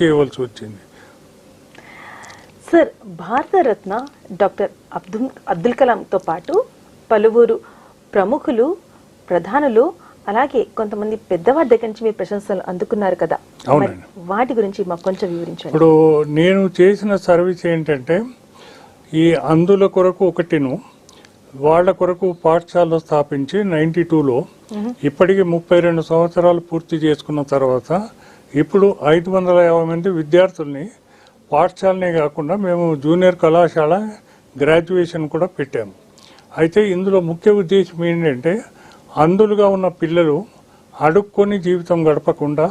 చేయవలసి వచ్చింది. Sir Bharat Ratna doctor Abdul Abdul కలాంతో పాటు పలువురు ప్రముఖులు ప్రధానులు అలాగే కొంతమంది పెద్దవారి దగ్గర నుంచి మీరు ప్రశంసలు అందుకున్నారు కదా. అవునండి. వాటి గురించి మాకు కొంచెం వివరించండి. ఇప్పుడు నేను చేసిన సర్వీస్ ఏంటంటే ఈ అందుల కొరకు ఒకటిను వాళ్ళ కొరకు పాఠశాల స్థాపించి నైంటీ టూలో ఇప్పటికి ముప్పై రెండు సంవత్సరాలు పూర్తి చేసుకున్న తర్వాత ఇప్పుడు ఐదు వందల యాభై మంది విద్యార్థుల్ని పాఠశాలనే కాకుండా మేము జూనియర్ కళాశాల గ్రాడ్యుయేషన్ కూడా పెట్టాము అయితే ఇందులో ముఖ్య ఉద్దేశం ఏంటంటే అందులుగా ఉన్న పిల్లలు అడుక్కొని జీవితం గడపకుండా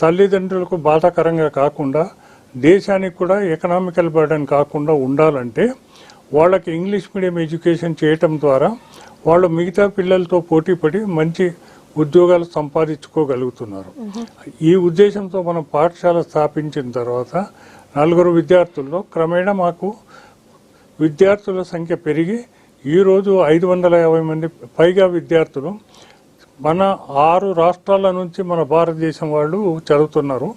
తల్లిదండ్రులకు బాధాకరంగా కాకుండా దేశానికి కూడా ఎకనామికల్ బర్డన్ కాకుండా ఉండాలంటే వాళ్ళకి ఇంగ్లీష్ మీడియం ఎడ్యుకేషన్ చేయటం ద్వారా వాళ్ళు మిగతా పిల్లలతో పోటీపడి మంచి ఉద్యోగాలు సంపాదించుకోగలుగుతున్నారు. ఈ ఉద్దేశంతో మనం పాఠశాల స్థాపించిన తర్వాత నలుగురు విద్యార్థుల్లో క్రమేణా మాకు విద్యార్థుల సంఖ్య పెరిగి ఈరోజు ఐదు వందల యాభై మంది పైగా విద్యార్థులు మన ఆరు రాష్ట్రాల నుంచి మన భారతదేశం వాళ్ళు చదువుతున్నారు.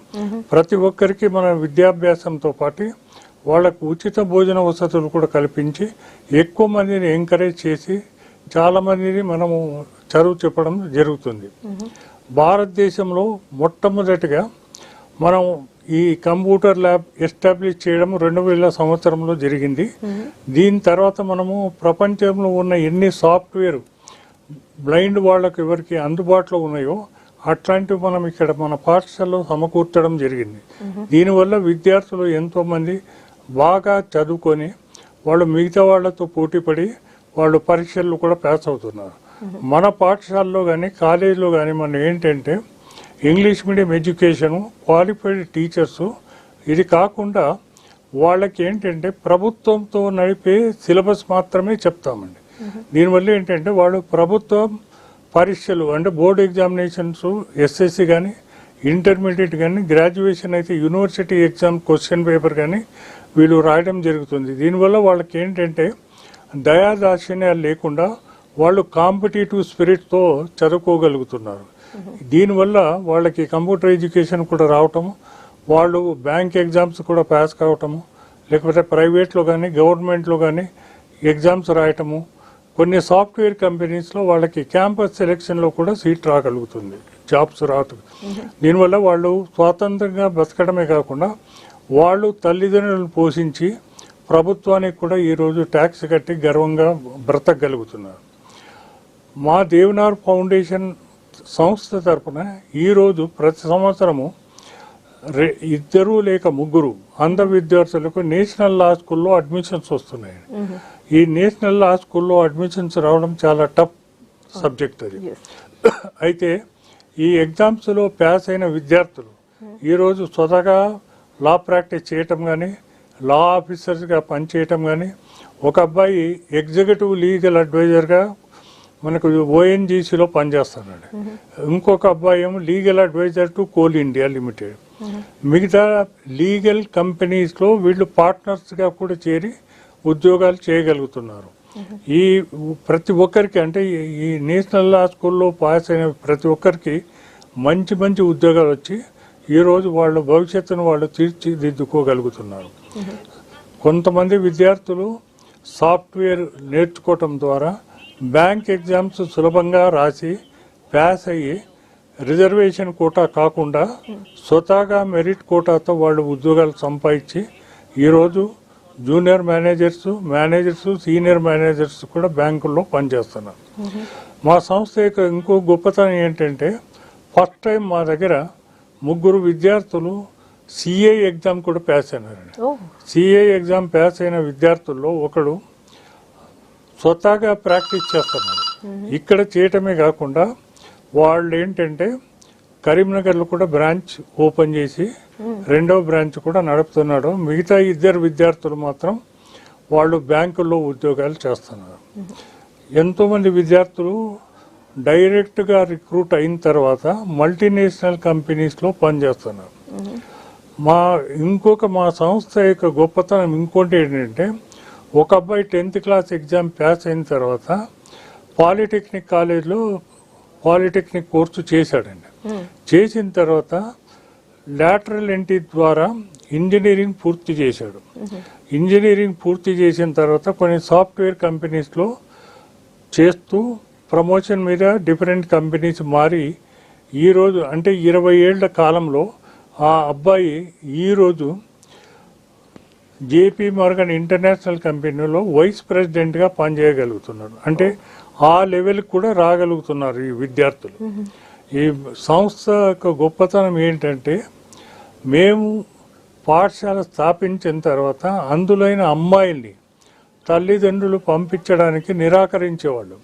ప్రతి ఒక్కరికి మన విద్యాభ్యాసంతో పాటు వాళ్ళకు ఉచిత భోజన వసతులు కూడా కల్పించి ఎక్కువ మందిని ఎంకరేజ్ చేసి చాలామందిని మనము చదువు చెప్పడం జరుగుతుంది. భారతదేశంలో మొట్టమొదటిగా మనం ఈ కంప్యూటర్ ల్యాబ్ ఎస్టాబ్లిష్ చేయడం రెండు వేల సంవత్సరంలో జరిగింది. దీని తర్వాత మనము ప్రపంచంలో ఉన్న ఎన్ని సాఫ్ట్వేర్ బ్లైండ్ వాళ్ళకు ఎవరికి అందుబాటులో ఉన్నాయో అట్లాంటివి మనం ఇక్కడ మన పాఠశాలలో సమకూర్చడం జరిగింది. దీనివల్ల విద్యార్థులు ఎంతోమంది బాగా చదువుకొని వాళ్ళు మిగతా వాళ్ళతో పోటీపడి వాళ్ళు పరీక్షల్లో కూడా పాస్ అవుతున్నారు. మన పాఠశాలలో కానీ కాలేజీలో కానీ మనం ఏంటంటే English medium education qualified teachers ఇది కాకుండా వాళ్ళకి ఏంటంటే ప్రభుత్వంతో నడిపే సిలబస్ మాత్రమే చెప్తామండి. దీనివల్ల ఏంటంటే వాళ్ళు ప్రభుత్వం పరీక్షలు అంటే బోర్డు ఎగ్జామినేషన్స్ ఎస్ఎస్సి కానీ ఇంటర్మీడియట్ కానీ గ్రాడ్యుయేషన్ అయితే యూనివర్సిటీ ఎగ్జామ్ క్వశ్చన్ పేపర్ కానీ వీళ్ళు రాయడం జరుగుతుంది. దీనివల్ల వాళ్ళకి ఏంటంటే దయాదాక్షిణ్యాలు లేకుండా వాళ్ళు కాంపిటేటివ్ స్పిరిట్తో చదువుకోగలుగుతున్నారు. దీనివల్ల వాళ్ళకి కంప్యూటర్ ఎడ్యుకేషన్ కూడా రావటము వాళ్ళు బ్యాంక్ ఎగ్జామ్స్ కూడా పాస్ కావటము లేకపోతే ప్రైవేట్లో కానీ గవర్నమెంట్లో కానీ ఎగ్జామ్స్ రాయటము కొన్ని సాఫ్ట్వేర్ కంపెనీస్లో వాళ్ళకి క్యాంపస్ సెలెక్షన్లో కూడా సీట్ రాగలుగుతుంది జాబ్స్ రాదు. దీనివల్ల వాళ్ళు స్వాతంత్రంగా బ్రతకడమే కాకుండా వాళ్ళు తల్లిదండ్రులను పోషించి ప్రభుత్వానికి కూడా ఈరోజు ట్యాక్స్ కట్టి గర్వంగా బ్రతకగలుగుతున్నారు. మా దేవనార్ ఫౌండేషన్ సంస్థ తరపున ఈరోజు ప్రతి సంవత్సరము రె ఇద్దరు లేక ముగ్గురు అంధ విద్యార్థులకు నేషనల్ లా స్కూల్లో అడ్మిషన్స్ వస్తున్నాయి. ఈ నేషనల్ లా స్కూల్లో అడ్మిషన్స్ రావడం చాలా టఫ్ సబ్జెక్ట్ అది. అయితే ఈ ఎగ్జామ్స్లో పాస్ అయిన విద్యార్థులు ఈరోజు స్వతగా లా ప్రాక్టీస్ చేయటం కానీ లా ఆఫీసర్స్గా పనిచేయటం కానీ ఒక అబ్బాయి ఎగ్జిక్యూటివ్ లీగల్ అడ్వైజర్గా మనకు ఓఎన్జీసీలో పనిచేస్తున్నాడు ఇంకొక అబ్బాయి ఏమో legal adviser to Coal India limited. మిగతా లీగల్ కంపెనీస్లో వీళ్ళు పార్ట్నర్స్గా కూడా చేరి ఉద్యోగాలు చేయగలుగుతున్నారు. ఈ ప్రతి ఒక్కరికి అంటే ఈ- ఈ నేషనల్ లా స్కూల్లో పాస్ అయిన ప్రతి ఒక్కరికి మంచి మంచి ఉద్యోగాలు వచ్చి ఈరోజు వాళ్ళ భవిష్యత్తును వాళ్ళు తీర్చిదిద్దుకోగలుగుతున్నారు. కొంతమంది విద్యార్థులు సాఫ్ట్వేర్ నేర్చుకోవటం ద్వారా బ్యాంక్ ఎగ్జామ్స్ సులభంగా రాసి పాస్ అయ్యి రిజర్వేషన్ కోటా కాకుండా స్వతహాగా మెరిట్ కోటాతో వాళ్ళు ఉద్యోగాలు సంపాదించి ఈరోజు junior managers managers senior managers కూడా బ్యాంకుల్లో పనిచేస్తున్నారు. మా సంస్థ యొక్క ఇంకో గొప్పతనం ఏంటంటే ఫస్ట్ టైం మా దగ్గర ముగ్గురు విద్యార్థులు సిఏ ఎగ్జామ్ కూడా పాస్ అయినారండి. సిఏ ఎగ్జామ్ పాస్ అయిన విద్యార్థుల్లో ఒకడు స్వతహాగా ప్రాక్టీస్ చేస్తున్నారు. ఇక్కడ చేయటమే కాకుండా వాళ్ళు ఏంటంటే కరీంనగర్లో కూడా బ్రాంచ్ ఓపెన్ చేసి రెండవ బ్రాంచ్ కూడా నడుపుతున్నాడు మిగతా ఇద్దరు విద్యార్థులు మాత్రం వాళ్ళు బ్యాంకుల్లో ఉద్యోగాలు చేస్తున్నారు. ఎంతోమంది విద్యార్థులు డైరెక్ట్గా రిక్రూట్ అయిన తర్వాత మల్టీనేషనల్ కంపెనీస్లో పనిచేస్తున్నారు. మా ఇంకొక మా సంస్థ యొక్క గొప్పతనం ఇంకోటి ఏంటంటే ఒక అబ్బాయి టెన్త్ క్లాస్ ఎగ్జామ్ పాస్ అయిన తర్వాత పాలిటెక్నిక్ కాలేజ్లో పాలిటెక్నిక్ కోర్సు చేశాడండి. చేసిన తర్వాత లాటరల్ ఎంట్రీ ద్వారా ఇంజనీరింగ్ పూర్తి చేశాడు. ఇంజనీరింగ్ పూర్తి చేసిన తర్వాత కొన్ని సాఫ్ట్వేర్ కంపెనీస్లో చేస్తూ ప్రమోషన్ మీద డిఫరెంట్ కంపెనీస్ మారి ఈరోజు అంటే ఇరవై ఏళ్ళ కాలంలో ఆ అబ్బాయి ఈరోజు జేపీ మార్గన్ ఇంటర్నేషనల్ కంపెనీలో వైస్ ప్రెసిడెంట్గా పనిచేయగలుగుతున్నాడు. అంటే ఆ లెవెల్కి కూడా రాగలుగుతున్నారు ఈ విద్యార్థులు. ఈ సంస్థ యొక్క గొప్పతనం ఏంటంటే మేము పాఠశాల స్థాపించిన తర్వాత అందులోని అమ్మాయిల్ని తల్లిదండ్రులు పంపించడానికి నిరాకరించేవాళ్ళు.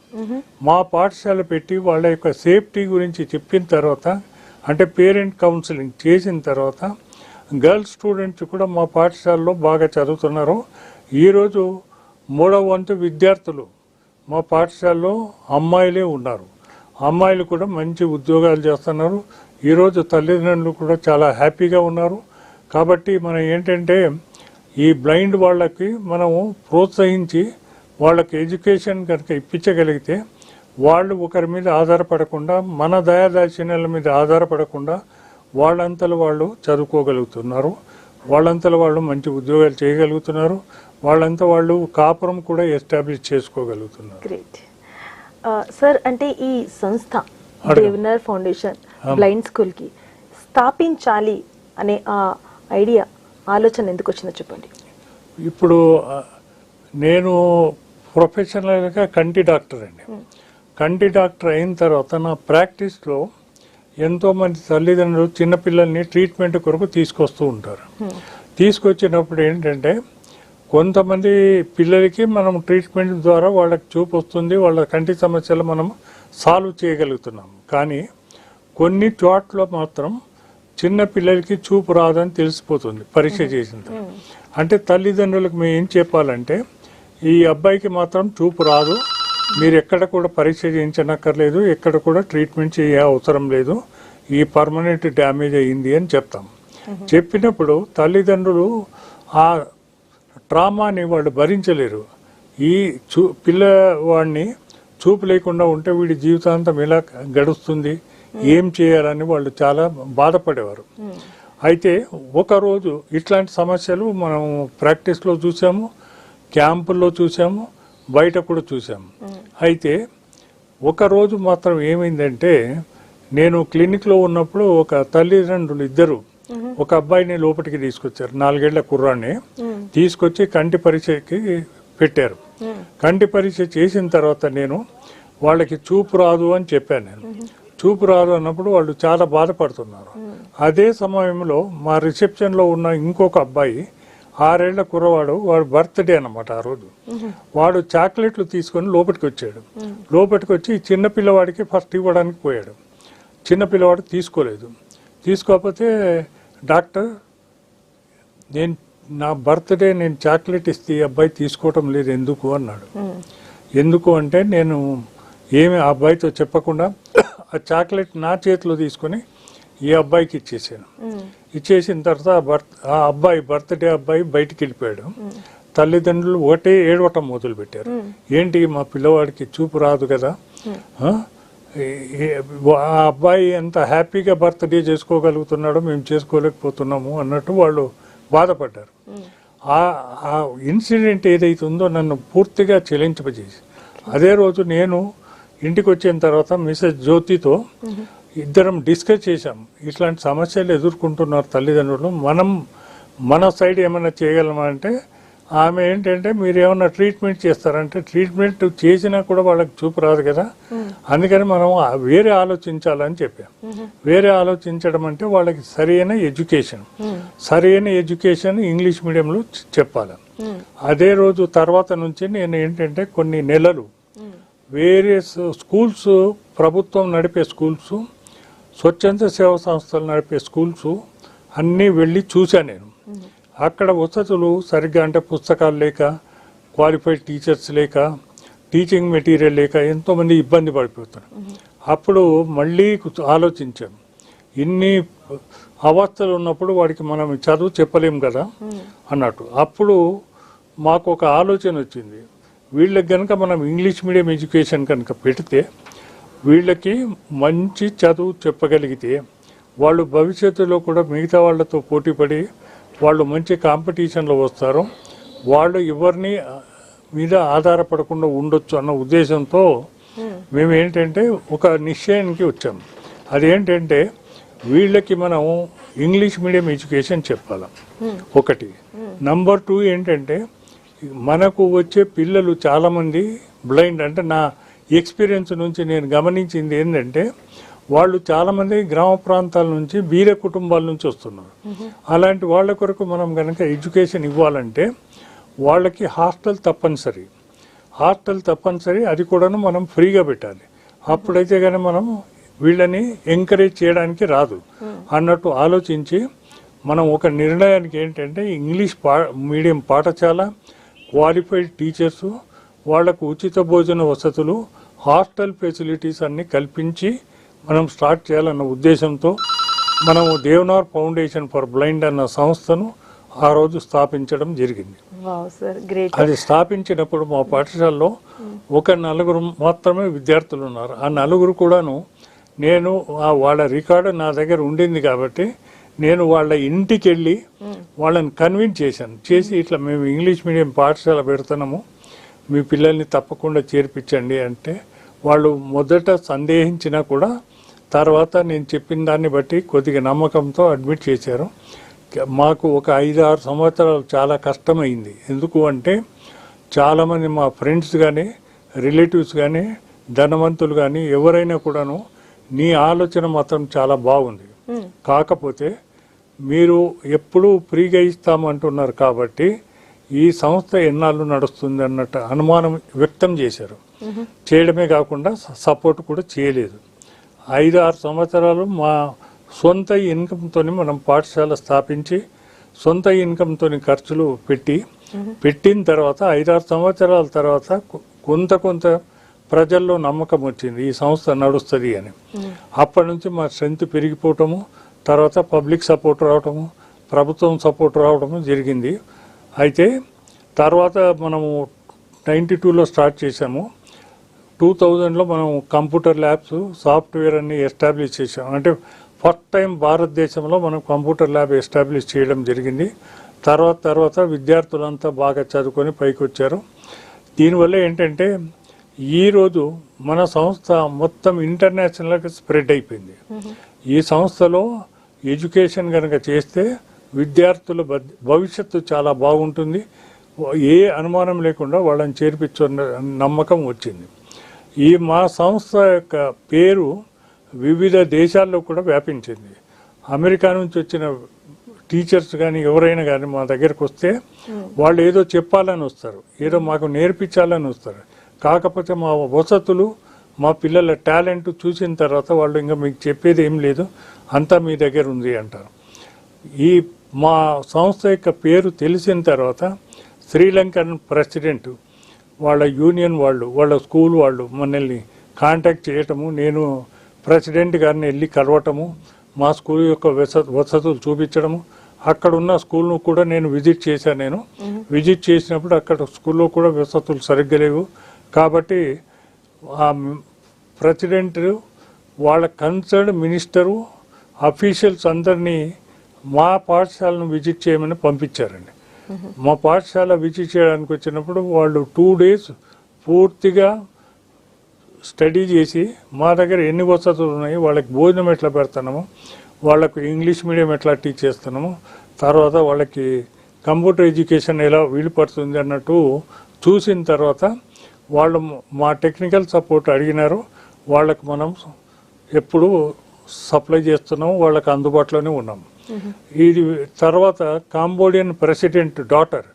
మా పాఠశాల పెట్టి వాళ్ళ యొక్క సేఫ్టీ గురించి చెప్పిన తర్వాత అంటే పేరెంట్ కౌన్సిలింగ్ చేసిన తర్వాత గర్ల్స్ స్టూడెంట్స్ కూడా మా పాఠశాలలో బాగా చదువుతున్నారు. ఈరోజు మూడవ వంతు విద్యార్థులు మా పాఠశాలలో అమ్మాయిలే ఉన్నారు. అమ్మాయిలు కూడా మంచి ఉద్యోగాలు చేస్తున్నారు. ఈరోజు తల్లిదండ్రులు కూడా చాలా హ్యాపీగా ఉన్నారు. కాబట్టి మనం ఏంటంటే ఈ బ్లైండ్ వాళ్ళకి మనము ప్రోత్సహించి వాళ్ళకి ఎడ్యుకేషన్ కనుక ఇప్పించగలిగితే వాళ్ళు ఒకరి మీద ఆధారపడకుండా మన దయాదాక్షిణ్యాల మీద ఆధారపడకుండా వాళ్ళంతలో వాళ్ళు చదువుకోగలుగుతున్నారు. వాళ్ళంతలో వాళ్ళు మంచి ఉద్యోగాలు చేయగలుగుతున్నారు. వాళ్ళంతా వాళ్ళు కాపురం కూడా ఎస్టాబ్లిష్ చేసుకోగలుగుతున్నారు. గ్రేట్ సార్ అంటే ఈ సంస్థ. దేవనర్ ఫౌండేషన్ బ్లైండ్ స్కూల్కి స్థాపించాలి అనే ఆ ఐడియా ఆలోచన ఎందుకు వచ్చిందో చెప్పండి. ఇప్పుడు నేను ప్రొఫెషనల్గా కంటి డాక్టర్ అండి కంటి డాక్టర్ అయిన తర్వాత నా ప్రాక్టీస్లో ఎంతోమంది తల్లిదండ్రులు చిన్నపిల్లల్ని ట్రీట్మెంట్ కొరకు తీసుకొస్తూ ఉంటారు. తీసుకొచ్చినప్పుడు ఏంటంటే కొంతమంది పిల్లలకి మనం ట్రీట్మెంట్ ద్వారా వాళ్ళకి చూపు వస్తుంది వాళ్ళ కంటి సమస్యలు మనం సాల్వ్ చేయగలుగుతున్నాం కానీ కొన్ని చోట్ల మాత్రం చిన్న పిల్లలకి చూపు రాదని తెలిసిపోతుంది పరీక్ష చేసిన. అంటే తల్లిదండ్రులకు మేము ఏం చెప్పాలంటే ఈ అబ్బాయికి మాత్రం చూపు రాదు మీరు ఎక్కడ కూడా పరీక్ష చేయించనక్కర్లేదు ఎక్కడ కూడా ట్రీట్మెంట్ చేయ అవసరం లేదు. ఈ పర్మనెంట్ డ్యామేజ్ అయ్యింది అని చెప్తాం. చెప్పినప్పుడు తల్లిదండ్రులు ఆ ట్రామాని వాళ్ళు భరించలేరు. ఈ చూ పిల్లవాడిని చూపు లేకుండా ఉంటే వీడి జీవితాంతం ఎలా గడుస్తుంది ఏం చేయాలని వాళ్ళు చాలా బాధపడేవారు. అయితే ఒకరోజు ఇట్లాంటి సమస్యలు మనం ప్రాక్టీస్లో చూసాము క్యాంపుల్లో చూసాము బయట కూడా చూసాము అయితే ఒక రోజు మాత్రం ఏమైందంటే నేను క్లినిక్లో ఉన్నప్పుడు ఒక తల్లిదండ్రులు ఇద్దరు ఒక అబ్బాయిని లోపలికి తీసుకొచ్చారు నాలుగేళ్ళ కుర్రాన్ని తీసుకొచ్చి కంటి పరీక్షకి పెట్టారు. కంటి పరీక్ష చేసిన తర్వాత నేను వాళ్ళకి చూపు రాదు అని చెప్పాను నేను. చూపు రాదు అన్నప్పుడు వాళ్ళు చాలా బాధపడుతున్నారు. అదే సమయంలో మా రిసెప్షన్లో ఉన్న ఇంకొక అబ్బాయి ఆరేళ్ళ కుర్రవాడు వాడు బర్త్డే అన్నమాట ఆ రోజు. వాడు చాక్లెట్లు తీసుకొని లోపలికి వచ్చాడు. లోపలికి వచ్చి చిన్న పిల్లవాడికి ఫస్ట్ ఇవ్వడానికి పోయాడు. చిన్న పిల్లవాడు తీసుకోలేదు. తీసుకోకపోతే డాక్టర్ నేను నా బర్త్డే నేను చాక్లెట్ ఇస్తే ఈ అబ్బాయి తీసుకోవటం లేదు ఎందుకు అన్నాడు. ఎందుకు అంటే నేను ఏమి ఆ అబ్బాయితో చెప్పకుండా ఆ చాక్లెట్ నా చేతిలో తీసుకొని ఈ అబ్బాయికి ఇచ్చేసాను. ఇచ్చేసిన తర్వాత ఆ బర్త్ ఆ అబ్బాయి బర్త్డే అబ్బాయి బయటికి వెళ్ళిపోయాడు. తల్లిదండ్రులు ఒకటే ఏడవటం మొదలు పెట్టారు ఏంటి మా పిల్లవాడికి చూపు రాదు కదా? ఆ? అబ్బాయి ఎంత హ్యాపీగా బర్త్డే చేసుకోగలుగుతున్నాడో మేము చేసుకోలేకపోతున్నాము అన్నట్టు వాళ్ళు బాధపడ్డారు. ఆ ఆ ఇన్సిడెంట్ ఏదైతే ఉందో నన్ను పూర్తిగా చెలించపజేసి అదే రోజు నేను ఇంటికి వచ్చిన తర్వాత మిసెస్ జ్యోతితో ఇద్దరం డిస్కస్ చేశాం. ఇట్లాంటి సమస్యలు ఎదుర్కొంటున్నారు తల్లిదండ్రులు. మనం మన సైడ్ ఏమైనా చేయగలమా అంటే ఆమె ఏంటంటే మీరు ఏమైనా ట్రీట్మెంట్ చేస్తారంటే ట్రీట్మెంట్ చేసినా కూడా వాళ్ళకి చూపు రాదు కదా. అందుకని మనం వేరే ఆలోచించాలని చెప్పాం. వేరే ఆలోచించడం అంటే వాళ్ళకి సరైన ఎడ్యుకేషన్. సరైన ఎడ్యుకేషన్ ఇంగ్లీష్ మీడియంలో చెప్పాలి. అదే రోజు తర్వాత నుంచి నేను ఏంటంటే కొన్ని నెలలు వేరియస్ స్కూల్స్ ప్రభుత్వం నడిపే స్కూల్స్ స్వచ్ఛంద సేవా సంస్థలు నడిపే స్కూల్స్ అన్నీ వెళ్ళి చూశాను నేను. అక్కడ వసతులు సరిగ్గా అంటే పుస్తకాలు లేక క్వాలిఫైడ్ టీచర్స్ లేక టీచింగ్ మెటీరియల్ లేక ఎంతోమంది ఇబ్బంది పడిపోతున్నారు. అప్పుడు మళ్ళీ ఆలోచించాను. ఆలోచించాం ఇన్ని అవస్థలు ఉన్నప్పుడు వాడికి మనం చదువు చెప్పలేం కదా అన్నట్టు. అప్పుడు మాకు ఒక ఆలోచన వచ్చింది. వీళ్ళకి కనుక మనం ఇంగ్లీష్ మీడియం ఎడ్యుకేషన్ కనుక పెడితే వీళ్ళకి మంచి చదువు చెప్పగలిగితే వాళ్ళు భవిష్యత్తులో కూడా మిగతా వాళ్ళతో పోటీపడి వాళ్ళు మంచి కాంపిటీషన్లో వస్తారు. వాళ్ళు ఎవరిని మీద ఆధారపడకుండా ఉండొచ్చు అన్న ఉద్దేశంతో మేము ఏంటంటే ఒక నిశ్చయానికి వచ్చాం. అదేంటంటే వీళ్ళకి మనం ఇంగ్లీష్ మీడియం ఎడ్యుకేషన్ చెప్పాలి. ఒకటి. నంబర్ టూ ఏంటంటే మనకు వచ్చే పిల్లలు చాలామంది బ్లైండ్ అంటే నా ఎక్స్పీరియన్స్ నుంచి నేను గమనించింది ఏంటంటే వాళ్ళు చాలామంది గ్రామ ప్రాంతాల నుంచి బీద కుటుంబాల నుంచి వస్తున్నారు. అలాంటి వాళ్ళ కొరకు మనం కనుక ఎడ్యుకేషన్ ఇవ్వాలంటే వాళ్ళకి హాస్టల్ తప్పనిసరి. హాస్టల్ తప్పనిసరి అది కూడాను మనం ఫ్రీగా పెట్టాలి. అప్పుడైతే కానీ మనం వీళ్ళని ఎంకరేజ్ చేయడానికి రాదు. అన్నట్టు ఆలోచించి మనం ఒక నిర్ణయానికి ఏంటంటే ఇంగ్లీష్ పా మీడియం పాఠశాల క్వాలిఫైడ్ టీచర్స్ వాళ్ళకు ఉచిత భోజన వసతులు హాస్టల్ ఫెసిలిటీస్ అన్ని కల్పించి మనం స్టార్ట్ చేయాలన్న ఉద్దేశంతో మనము దేవనార్ ఫౌండేషన్ ఫర్ బ్లైండ్ అన్న సంస్థను ఆ రోజు స్థాపించడం జరిగింది. అది స్థాపించినప్పుడు మా పాఠశాలలో ఒక నలుగురు మాత్రమే విద్యార్థులు ఉన్నారు. ఆ నలుగురు కూడాను నేను వాళ్ళ రికార్డు నా దగ్గర ఉండింది కాబట్టి నేను వాళ్ళ ఇంటికి వెళ్ళి వాళ్ళని కన్విన్స్ చేశాను. చేసి ఇట్లా మేము ఇంగ్లీష్ మీడియం పాఠశాల పెడుతున్నాము. మీ పిల్లల్ని తప్పకుండా చేర్పించండి అంటే వాళ్ళు మొదట సందేహించినా కూడా తర్వాత నేను చెప్పిన దాన్ని బట్టి కొద్దిగా నమ్మకంతో అడ్మిట్ చేశారు. మాకు ఒక ఐదు ఆరు సంవత్సరాలు చాలా కష్టమైంది. ఎందుకు అంటే చాలామంది మా ఫ్రెండ్స్ కానీ రిలేటివ్స్ కానీ ధనవంతులు కానీ ఎవరైనా కూడాను నీ ఆలోచన మాత్రం చాలా బాగుంది. కాకపోతే మీరు ఎప్పుడూ ఫ్రీగా ఇస్తామంటున్నారు కాబట్టి ఈ సంస్థ ఎన్నాళ్ళు నడుస్తుంది అన్నట్టు అనుమానం వ్యక్తం చేశారు. చేయడమే కాకుండా సపోర్ట్ కూడా చేయలేదు. ఐదు ఆరు సంవత్సరాలు మా సొంత ఇన్కంతో మనం పాఠశాల స్థాపించి సొంత ఇన్కంతో ఖర్చులు పెట్టి పెట్టిన తర్వాత ఐదారు సంవత్సరాల తర్వాత కొంత కొంత ప్రజల్లో నమ్మకం వచ్చింది ఈ సంస్థ నడుస్తుంది అని. అప్పటి నుంచి మా స్ట్రెంత్ పెరిగిపోవటము తర్వాత పబ్లిక్ సపోర్ట్ రావటము ప్రభుత్వం సపోర్ట్ రావటము జరిగింది. అయితే తర్వాత మనము నైంటీ టూలో స్టార్ట్ చేశాము. టూ థౌజండ్లో మనం కంప్యూటర్ ల్యాబ్స్ సాఫ్ట్వేర్ అన్ని ఎస్టాబ్లిష్ చేసాం అంటే ఫస్ట్ టైం భారతదేశంలో మనం కంప్యూటర్ ల్యాబ్ ఎస్టాబ్లిష్ చేయడం జరిగింది. తర్వాత తర్వాత విద్యార్థులంతా బాగా చదువుకొని పైకి వచ్చారు దీనివల్ల ఏంటంటే ఈరోజు మన సంస్థ మొత్తం ఇంటర్నేషనల్గా స్ప్రెడ్ అయిపోయింది. ఈ సంస్థలో ఎడ్యుకేషన్ కనుక చేస్తే విద్యార్థుల భవిష్యత్తు చాలా బాగుంటుంది. ఏ అనుమానం లేకుండా వాళ్ళని చేర్పించున్న నమ్మకం వచ్చింది. ఈ మా సంస్థ యొక్క పేరు వివిధ దేశాల్లో కూడా వ్యాపించింది. అమెరికా నుంచి వచ్చిన టీచర్స్ కానీ ఎవరైనా కానీ మా దగ్గరకు వస్తే వాళ్ళు ఏదో చెప్పాలని వస్తారు. ఏదో మాకు నేర్పించాలని వస్తారు. కాకపోతే మా వసతులు మా పిల్లల టాలెంట్ చూసిన తర్వాత వాళ్ళు ఇంకా మీకు చెప్పేది ఏం లేదు. అంతా మీ దగ్గర ఉంది అంటారు. ఈ మా సంస్థ యొక్క పేరు తెలిసిన తర్వాత శ్రీలంకన్ ప్రెసిడెంట్ వాళ్ళ యూనియన్ వాళ్ళు వాళ్ళ స్కూల్ వాళ్ళు మనల్ని కాంటాక్ట్ చేయటము నేను ప్రెసిడెంట్ గారిని వెళ్ళి కలవటము మా స్కూల్ యొక్క వస వసతులు చూపించడము అక్కడ ఉన్న స్కూల్ను కూడా నేను విజిట్ చేశాను నేను. విజిట్ చేసినప్పుడు అక్కడ స్కూల్లో కూడా వసతులు సరిగ్గా లేవు. కాబట్టి ఆ ప్రెసిడెంట్ వాళ్ళ కన్సర్న్ మినిస్టరు అఫీషియల్స్ అందరినీ మా పాఠశాలను విజిట్ చేయమని పంపించారండి. మా పాఠశాల విజిట్ చేయడానికి వచ్చినప్పుడు వాళ్ళు టూ డేస్ పూర్తిగా స్టడీ చేసి మా దగ్గర ఎన్ని వసతులు ఉన్నాయి వాళ్ళకి భోజనం ఎట్లా పెడతాము వాళ్ళకు ఇంగ్లీష్ మీడియం ఎట్లా టీచ్ చేస్తున్నాము తర్వాత వాళ్ళకి కంప్యూటర్ ఎడ్యుకేషన్ ఎలా వీలుపడుతుంది అన్నట్టు చూసిన తర్వాత వాళ్ళు మా టెక్నికల్ సపోర్ట్ అడిగినారు. వాళ్ళకు మనం ఎప్పుడు సప్లై చేస్తున్నాము వాళ్ళకి అందుబాటులోనే ఉన్నాము. ఇది తర్వాత కాంబోడియన్ ప్రెసిడెంట్ డాటర్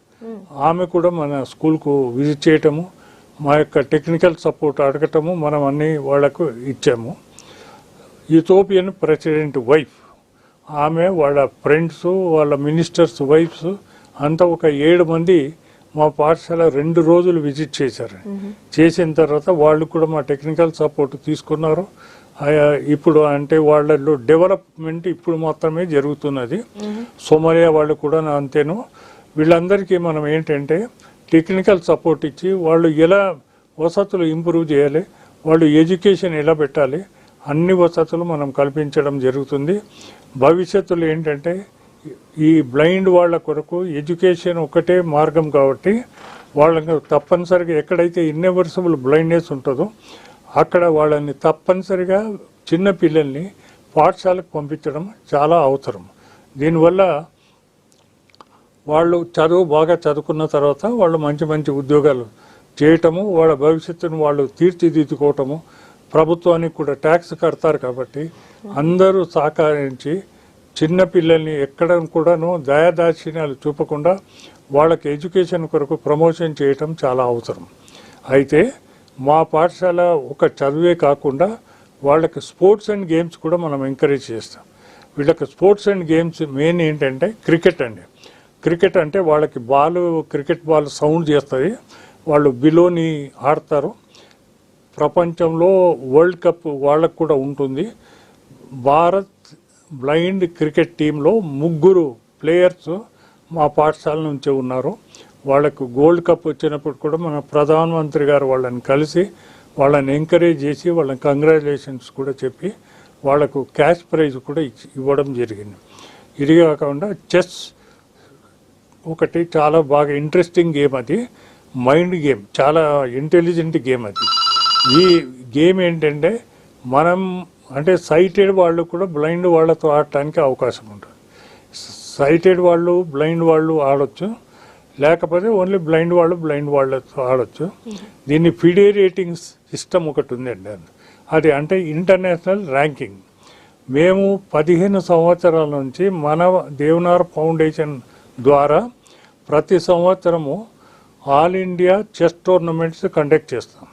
ఆమె కూడా మన స్కూల్కు విజిట్ చేయటము మా యొక్క టెక్నికల్ సపోర్ట్ అడగటము మనం అన్ని వాళ్ళకు ఇచ్చాము. యూథోపియన్ ప్రెసిడెంట్ వైఫ్ ఆమె వాళ్ళ ఫ్రెండ్స్ వాళ్ళ మినిస్టర్స్ వైఫ్స్ అంతా ఒక ఏడు మంది మా పాఠశాల రెండు రోజులు విజిట్ చేశారు. చేసిన తర్వాత వాళ్ళు కూడా మా టెక్నికల్ సపోర్ట్ తీసుకున్నారు. ఇప్పుడు అంటే వాళ్ళలో డెవలప్మెంట్ ఇప్పుడు మాత్రమే జరుగుతున్నది. సోమాలియా వాళ్ళు కూడా నా అంతేను. వీళ్ళందరికీ మనం ఏంటంటే టెక్నికల్ సపోర్ట్ ఇచ్చి వాళ్ళు ఎలా వసతులు ఇంప్రూవ్ చేయాలి వాళ్ళు ఎడ్యుకేషన్ ఎలా పెట్టాలి అన్ని వసతులు మనం కల్పించడం జరుగుతుంది. భవిష్యత్తులో ఏంటంటే ఈ బ్లైండ్ వాళ్ళ కొరకు ఎడ్యుకేషన్ ఒకటే మార్గం కాబట్టి వాళ్ళకి తప్పనిసరిగా ఎక్కడైతే ఇన్ఎవర్సిబుల్ బ్లైండ్నెస్ ఉంటుందో అక్కడ వాళ్ళని తప్పనిసరిగా చిన్న పిల్లల్ని పాఠశాలకు పంపించడం చాలా అవసరం. దీనివల్ల వాళ్ళు చదువు బాగా చదువుకున్న తర్వాత వాళ్ళు మంచి మంచి ఉద్యోగాలు చేయటము వాళ్ళ భవిష్యత్తును వాళ్ళు తీర్చిదిద్దుకోవటము ప్రభుత్వానికి కూడా ట్యాక్స్ కడతారు కాబట్టి అందరూ సహకరించి చిన్న పిల్లల్ని ఎక్కడ కూడాను దయాదాక్షిణ్యాలు చూపకుండా వాళ్ళకి ఎడ్యుకేషన్ కొరకు ప్రమోషన్ చేయటం చాలా అవసరం. అయితే మా పాఠశాల ఒక చదువే కాకుండా వాళ్ళకి స్పోర్ట్స్ అండ్ గేమ్స్ కూడా మనం ఎంకరేజ్ చేస్తాం. వీళ్ళకి స్పోర్ట్స్ అండ్ గేమ్స్ మెయిన్ ఏంటంటే క్రికెట్ అండి. క్రికెట్ అంటే వాళ్ళకి బాల్ క్రికెట్ బాల్ సౌండ్ చేస్తుంది. వాళ్ళు బిలోని ఆడతారు. ప్రపంచంలో వరల్డ్ కప్ వాళ్ళకు కూడా ఉంటుంది. భారత్ బ్లైండ్ క్రికెట్ టీంలో ముగ్గురు ప్లేయర్స్ మా పాఠశాల నుంచే ఉన్నారు. వాళ్ళకు గోల్డ్ కప్ వచ్చినప్పుడు కూడా మన ప్రధానమంత్రి గారు వాళ్ళని కలిసి వాళ్ళని ఎంకరేజ్ చేసి వాళ్ళని కంగ్రాచులేషన్స్ కూడా చెప్పి వాళ్ళకు క్యాష్ ప్రైజ్ కూడా ఇచ్చి ఇవ్వడం జరిగింది. ఇది కాకుండా చెస్ ఒకటి చాలా బాగా ఇంట్రెస్టింగ్ గేమ్ అది. మైండ్ గేమ్ చాలా ఇంటెలిజెంట్ గేమ్ అది. ఈ గేమ్ ఏంటంటే మనం అంటే సైటెడ్ వాళ్ళు కూడా బ్లైండ్ వాళ్ళతో ఆడటానికి అవకాశం ఉంటుంది. సైటెడ్ వాళ్ళు బ్లైండ్ వాళ్ళు ఆడొచ్చు. లేకపోతే ఓన్లీ బ్లైండ్ వాళ్ళు బ్లైండ్ వాళ్ళతో ఆడొచ్చు. దీన్ని ఫిడే రేటింగ్స్ సిస్టమ్ ఒకటి ఉందండి అది. అది అంటే ఇంటర్నేషనల్ ర్యాంకింగ్. మేము పదిహేను సంవత్సరాల నుంచి మన దేవనార్ ఫౌండేషన్ ద్వారా ప్రతి సంవత్సరము all India chess tournaments conduct చేస్తాం.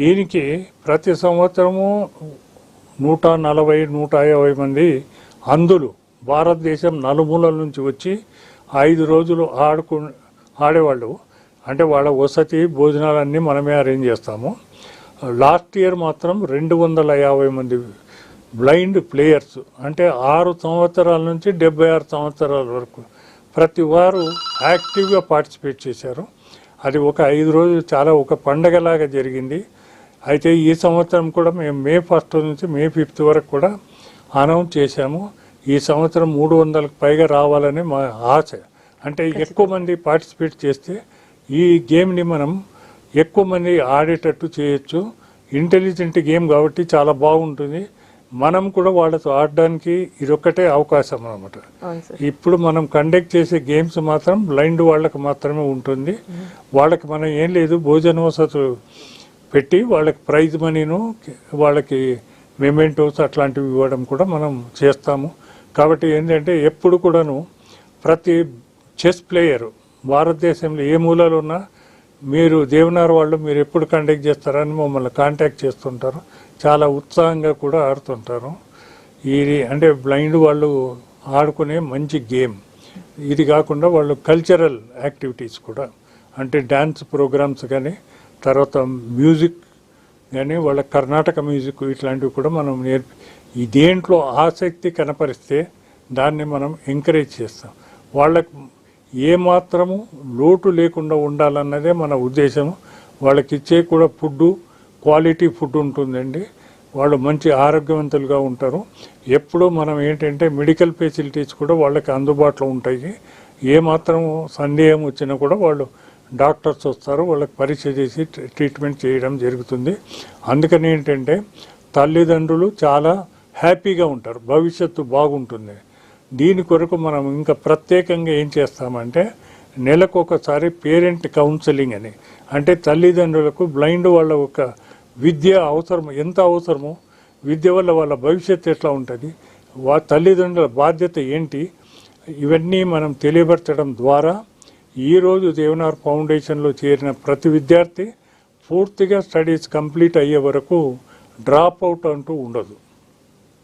దీనికి ప్రతి సంవత్సరము నూట నలభై నూట యాభై మంది అందులు భారతదేశం నలుమూలల నుంచి వచ్చి ఐదు రోజులు ఆడుకు ఆడేవాళ్ళు. అంటే వాళ్ళ వసతి భోజనాలన్నీ మనమే అరేంజ్ చేస్తాము. లాస్ట్ ఇయర్ మాత్రం రెండు వందల యాభై మంది బ్లైండ్ ప్లేయర్స్ అంటే ఆరు సంవత్సరాల నుంచి డెబ్బై ఆరు సంవత్సరాల వరకు ప్రతి వారు యాక్టివ్గా పార్టిసిపేట్ చేశారు. అది ఒక ఐదు రోజులు చాలా ఒక పండగలాగా జరిగింది. అయితే ఈ సంవత్సరం కూడా మేము మే ఫస్ట్ నుంచి మే ఫిఫ్త్ వరకు కూడా అనౌన్స్ చేశాము. ఈ సంవత్సరం మూడు వందలకు పైగా రావాలని మా ఆశ. అంటే ఎక్కువ మంది పార్టిసిపేట్ చేస్తే ఈ గేమ్ని మనం ఎక్కువ మంది ఆడేటట్టు చేయొచ్చు. ఇంటెలిజెంట్ గేమ్ కాబట్టి చాలా బాగుంటుంది. మనం కూడా వాళ్ళతో ఆడడానికి ఇదొక్కటే అవకాశం సార్. ఇప్పుడు మనం కండక్ట్ చేసే గేమ్స్ మాత్రం బ్లైండ్ వాళ్ళకి మాత్రమే ఉంటుంది. వాళ్ళకి మనం ఏం లేదు భోజన వసతులు పెట్టి వాళ్ళకి ప్రైజ్ మనీను వాళ్ళకి మెమెంటోస్ అట్లాంటివి ఇవ్వడం కూడా మనం చేస్తాము. కాబట్టి ఏంటంటే ఎప్పుడు కూడాను ప్రతి చెస్ ప్లేయర్ భారతదేశంలో ఏ మూలలో ఉన్నా మీరు దేవనార్ వాళ్ళు మీరు ఎప్పుడు కండక్ట్ చేస్తారని మమ్మల్ని కాంటాక్ట్ చేస్తుంటారు. చాలా ఉత్సాహంగా కూడా ఆడుతుంటారు. ఇది అంటే బ్లైండ్ వాళ్ళు ఆడుకునే మంచి గేమ్ ఇది కాకుండా వాళ్ళు కల్చరల్ యాక్టివిటీస్ కూడా. అంటే డ్యాన్స్ ప్రోగ్రామ్స్ కానీ తర్వాత మ్యూజిక్ కానీ వాళ్ళ కర్ణాటక మ్యూజిక్ ఇట్లాంటివి కూడా మనం నేర్పి ఈ దేంట్లో ఆసక్తి కనపరిస్తే దాన్ని మనం ఎంకరేజ్ చేస్తాం. వాళ్ళకు ఏమాత్రము లోటు లేకుండా ఉండాలన్నదే మన ఉద్దేశం. వాళ్ళకి ఇచ్చే కూడా ఫుడ్ క్వాలిటీ ఫుడ్ ఉంటుందండి. వాళ్ళు మంచి ఆరోగ్యవంతులుగా ఉంటారు. ఎప్పుడూ మనం ఏంటంటే మెడికల్ ఫెసిలిటీస్ కూడా వాళ్ళకి అందుబాటులో ఉంటాయి. ఏమాత్రం సందేహం వచ్చినా కూడా వాళ్ళు డాక్టర్స్ వస్తారు వాళ్ళకి పరీక్ష చేసి ట్రీట్మెంట్ చేయడం జరుగుతుంది. అందుకని ఏంటంటే తల్లిదండ్రులు చాలా హ్యాపీగా ఉంటారు. భవిష్యత్తు బాగుంటుంది. దీని కొరకు మనం ఇంకా ప్రత్యేకంగా ఏం చేస్తామంటే నెలకు ఒకసారి పేరెంట్ కౌన్సిలింగ్ అని. అంటే తల్లిదండ్రులకు బ్లైండ్ వాళ్ళ ఒక విద్య అవసరం ఎంత అవసరమో? విద్య వల్ల వాళ్ళ భవిష్యత్తు ఎట్లా ఉంటుంది? వా తల్లిదండ్రుల బాధ్యత ఏంటి? ఇవన్నీ మనం తెలియపరచడం ద్వారా ఈరోజు దేవనార్ ఫౌండేషన్లో చేరిన ప్రతి విద్యార్థి పూర్తిగా స్టడీస్ కంప్లీట్ అయ్యే వరకు డ్రాప్ అవుట్ అంటూ ఉండదు.